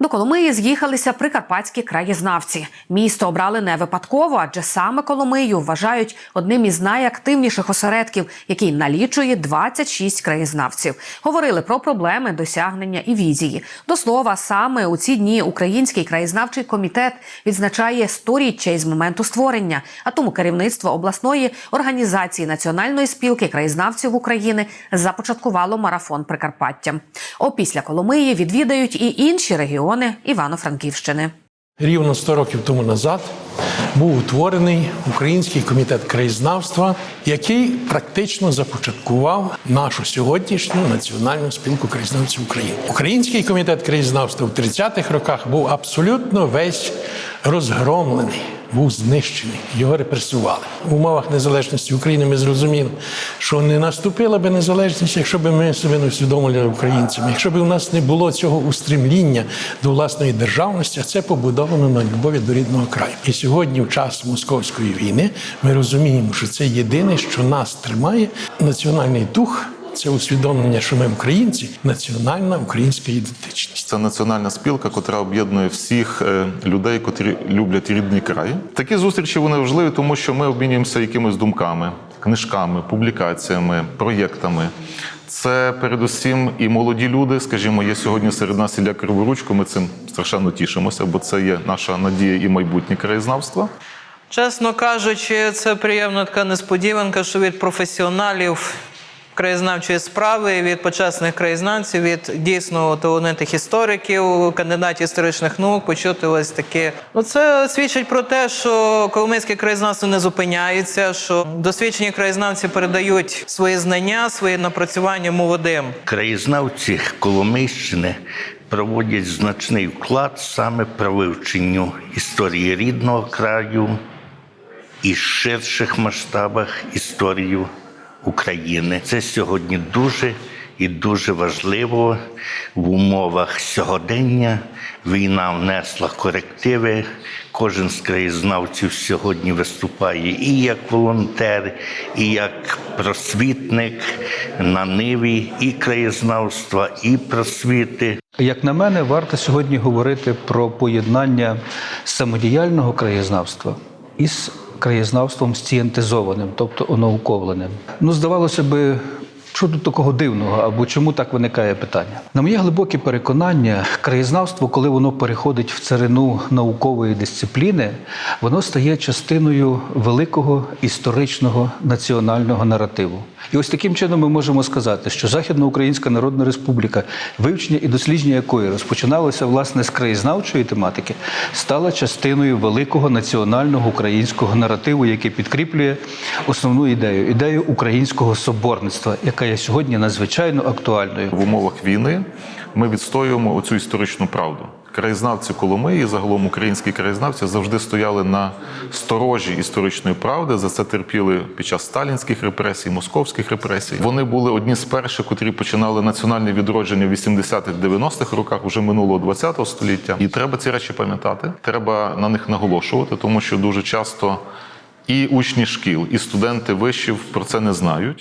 До Коломиї з'їхалися прикарпатські краєзнавці. Місто обрали не випадково, адже саме Коломию вважають одним із найактивніших осередків, який налічує 26 краєзнавців. Говорили про проблеми, досягнення і візії. До слова, саме у ці дні Український краєзнавчий комітет відзначає сторіччя із моменту створення. А тому керівництво обласної організації Національної спілки краєзнавців України започаткувало марафон Прикарпаття. Опісля Коломиї відвідають і інші регіони Івано-Франківщини. Рівно 100 років тому назад був утворений Український комітет краєзнавства, який практично започаткував нашу сьогоднішню національну спілку краєзнавців України. Український комітет краєзнавства в 30-х роках був абсолютно весь розгромлений. Був знищений, його репресували в умовах незалежності України. Ми зрозуміли, що не наступила би незалежність, якщо б ми себе не усвідомили українцями, якщо б у нас не було цього устремління до власної державності, а це побудовано на любові до рідного краю. І сьогодні, в час московської війни, ми розуміємо, що це єдине, що нас тримає національний дух. Це усвідомлення, що ми українці, національна українська ідентичність. Це національна спілка, яка об'єднує всіх е, людей, котрі люблять рідний край. Такі зустрічі вони важливі, тому що ми обмінюємося якимись думками, книжками, публікаціями, проєктами. Це передусім і молоді люди. Скажімо, є сьогодні серед нас Ілля Криворучко. Ми цим страшенно тішимося, бо це є наша надія і майбутнє краєзнавства. Чесно кажучи, це приємна така несподіванка, що від професіоналів краєзнавчої справи, від почесних краєзнавців, від дійсно талановитих істориків, кандидатів історичних наук почути ось таке. Ну це свідчить про те, що коломийське краєзнавство не зупиняється, що досвідчені краєзнавці передають свої знання, свої напрацювання молодим. Краєзнавці Коломийщини проводять значний вклад саме при вивченню історії рідного краю і ширших масштабах історію України. Це сьогодні дуже і дуже важливо в умовах сьогодення. Війна внесла корективи. Кожен з краєзнавців сьогодні виступає і як волонтер, і як просвітник на ниві і краєзнавства, і просвіти. Як на мене, варто сьогодні говорити про поєднання самодіяльного краєзнавства із краєзнавством сцієнтизованим, тобто онауковленим. Ну, здавалося би. Що тут такого дивного або чому так виникає питання? На моє глибоке переконання, краєзнавство, коли воно переходить в царину наукової дисципліни, воно стає частиною великого історичного національного наративу. І ось таким чином ми можемо сказати, що Західноукраїнська Народна Республіка, вивчення і дослідження якої розпочиналося власне з краєзнавчої тематики, стала частиною великого національного українського наративу, який підкріплює основну ідею ідею українського соборництва, яка є сьогодні надзвичайно актуальною. В умовах війни ми відстоюємо оцю історичну правду. Краєзнавці Коломиї, загалом українські краєзнавці, завжди стояли на сторожі історичної правди. За це терпіли під час сталінських репресій, московських репресій. Вони були одні з перших, котрі починали національне відродження в 80-х, 90-х роках, уже минулого 20-го століття. І треба ці речі пам'ятати. Треба на них наголошувати, тому що дуже часто і учні шкіл, і студенти вишів про це не знають.